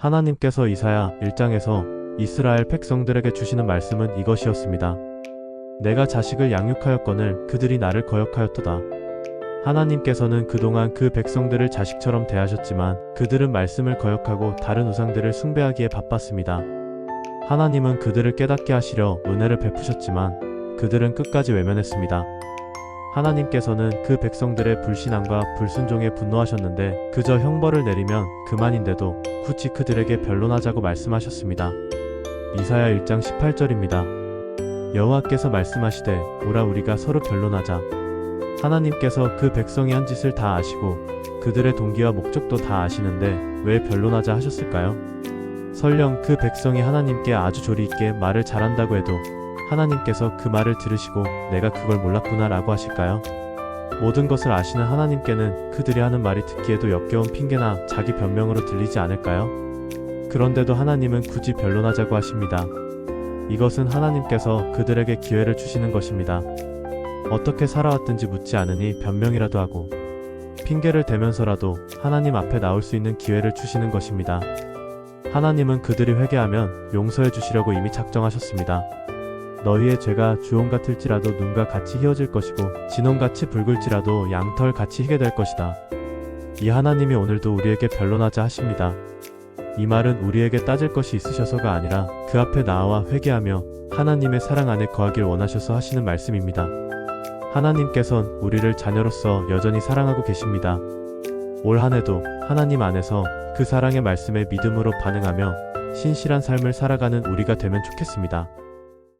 하나님께서 이사야 1장에서 이스라엘 백성들에게 주시는 말씀은 이것이었습니다. 내가 자식을 양육하였거늘 그들이 나를 거역하였도다. 하나님께서는 그동안 그 백성들을 자식처럼 대하셨지만 그들은 말씀을 거역하고 다른 우상들을 숭배하기에 바빴습니다. 하나님은 그들을 깨닫게 하시려 은혜를 베푸셨지만 그들은 끝까지 외면했습니다. 하나님께서는 그 백성들의 불신앙과 불순종에 분노하셨는데 그저 형벌을 내리면 그만인데도 굳이 그들에게 변론하자고 말씀하셨습니다. 이사야 1장 18절입니다. 여호와께서 말씀하시되 오라 우리가 서로 변론하자. 하나님께서 그 백성이 한 짓을 다 아시고 그들의 동기와 목적도 다 아시는데 왜 변론하자 하셨을까요? 설령 그 백성이 하나님께 아주 조리 있게 말을 잘한다고 해도 하나님께서 그 말을 들으시고 내가 그걸 몰랐구나 라고 하실까요? 모든 것을 아시는 하나님께는 그들이 하는 말이 듣기에도 역겨운 핑계나 자기 변명으로 들리지 않을까요? 그런데도 하나님은 굳이 변론하자고 하십니다. 이것은 하나님께서 그들에게 기회를 주시는 것입니다. 어떻게 살아왔든지 묻지 않으니 변명이라도 하고 핑계를 대면서라도 하나님 앞에 나올 수 있는 기회를 주시는 것입니다. 하나님은 그들이 회개하면 용서해 주시려고 이미 작정하셨습니다. 너희의 죄가 주홍 같을지라도 눈과 같이 희어질 것이고 진홍같이 붉을지라도 양털 같이 희게 될 것이다. 이 하나님이 오늘도 우리에게 변론하자 하십니다. 이 말은 우리에게 따질 것이 있으셔서가 아니라 그 앞에 나와 회개하며 하나님의 사랑 안에 거하길 원하셔서 하시는 말씀입니다. 하나님께선 우리를 자녀로서 여전히 사랑하고 계십니다. 올 한 해도 하나님 안에서 그 사랑의 말씀에 믿음으로 반응하며 신실한 삶을 살아가는 우리가 되면 좋겠습니다.